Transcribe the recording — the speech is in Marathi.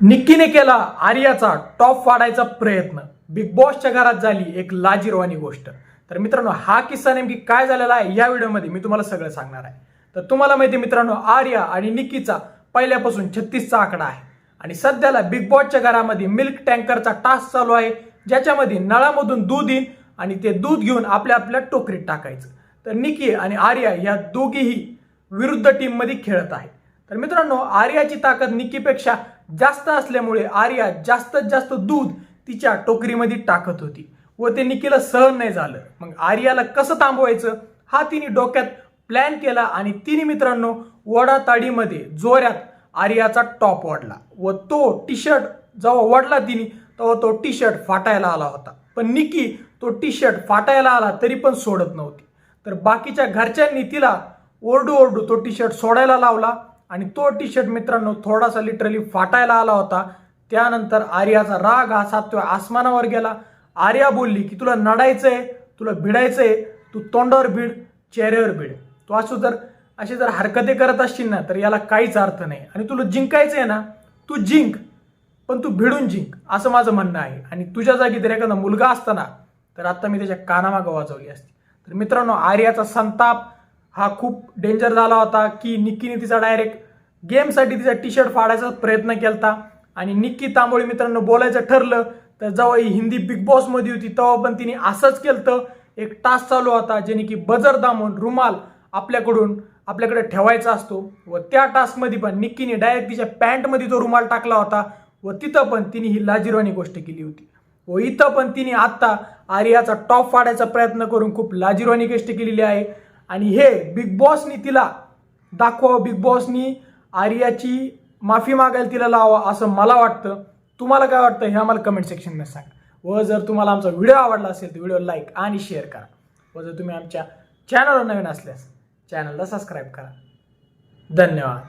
निक्कीने केला आर्याचा टॉप वाढायचा प्रयत्न. बिग बॉसच्या घरात झाली एक लाजीरवाणी गोष्ट. तर मित्रांनो हा किस्सा नेमकी काय झालेला आहे या व्हिडिओमध्ये मी तुम्हाला सगळं सांगणार आहे. तर तुम्हाला माहिती आहे मित्रांनो आर्या आणि निक्कीचा पहिल्यापासून छत्तीसचा आकडा आहे. आणि सध्याला बिग बॉसच्या घरामध्ये मिल्क टँकरचा टास्क चालू आहे ज्याच्यामध्ये नळामधून दूध येईल आणि ते दूध घेऊन आपल्या आपल्या टोकरीत टाकायचं. तर निकी आणि आर्या या दोघीही विरुद्ध टीममध्ये खेळत आहे. तर मित्रांनो आर्याची ताकद निकीपेक्षा जास्त असल्यामुळे आर्या जास्तीत जास्त दूध तिच्या टोकरीमध्ये टाकत होती व ते निकीला सहन नाही झालं. मग आर्याला कसं थांबवायचं? हा तिने डोक्यात प्लॅन केला आणि तिने मित्रांनो वडाताडीमध्ये जोऱ्यात आर्याचा टॉप वाढला व तो टी शर्ट जेव्हा वाढला तिने तेव्हा तो टी शर्ट फाटायला आला होता. पण निकी तो टी शर्ट फाटायला आला तरी पण सोडत नव्हती. तर बाकीच्या घरच्यांनी तिला ओरडू ओरडू तो टी शर्ट सोडायला लावला. आणि तो टी शर्ट मित्रांनो थोडासा लिटरली फाटायला आला होता. त्यानंतर आर्याचा राग हा सातव्या आसमानावर गेला. आर्या बोलली की तुला नडायचंय तुला भिडायचंय तू तोंडावर भिड चेहऱ्यावर भिड. तू असं जर असे जर हरकते करत असशील ना तर याला काहीच अर्थ नाही. आणि तुला जिंकायचंय ना तू जिंक पण तू भिडून जिंक असं माझं म्हणणं आहे. आणि तुझ्या जागी जर एखादा मुलगा असताना तर आता मी त्याच्या कानामागं वाजवली असती. तर मित्रांनो आर्याचा संताप हा खूप डेंजर झाला होता की निक्कीने तिचा डायरेक्ट गेमसाठी तिचा टी शर्ट फाडायचा प्रयत्न केला आणि निक्की तांबोळी मित्रांनो बोलायचं ठरलं तर जेव्हा ही हिंदी बिग बॉसमध्ये होती तेव्हा पण तिने असंच केलं एक टास्क चालू होता जेणे की बजर दामून रुमाल आपल्याकडून आपल्याकडे ठेवायचा असतो. व त्या टास्कमध्ये पण निक्कीने डायरेक्ट तिच्या पॅन्टमध्ये तो रुमाल टाकला होता. व तिथं पण तिने ही लाजिरवाणी गोष्ट केली होती. व इथं पण तिने आत्ता आर्याचा टॉप फाडायचा प्रयत्न करून खूप लाजिरवाणी गोष्ट केलेली आहे. आणि हे बिग बॉसनी तिला दाखवावं. बिग बॉसनी आर्याची माफी मागायला तिला लावा असं मला वाटतं. तुम्हाला काय वाटतं हे आम्हाला कमेंट सेक्शनमध्ये सांगा. व जर तुम्हाला आमचा व्हिडिओ आवडला असेल तर व्हिडिओ लाईक आणि शेअर करा. व जर तुम्ही आमच्या चॅनलवर नवीन असल्यास चॅनलला सबस्क्राईब करा. धन्यवाद.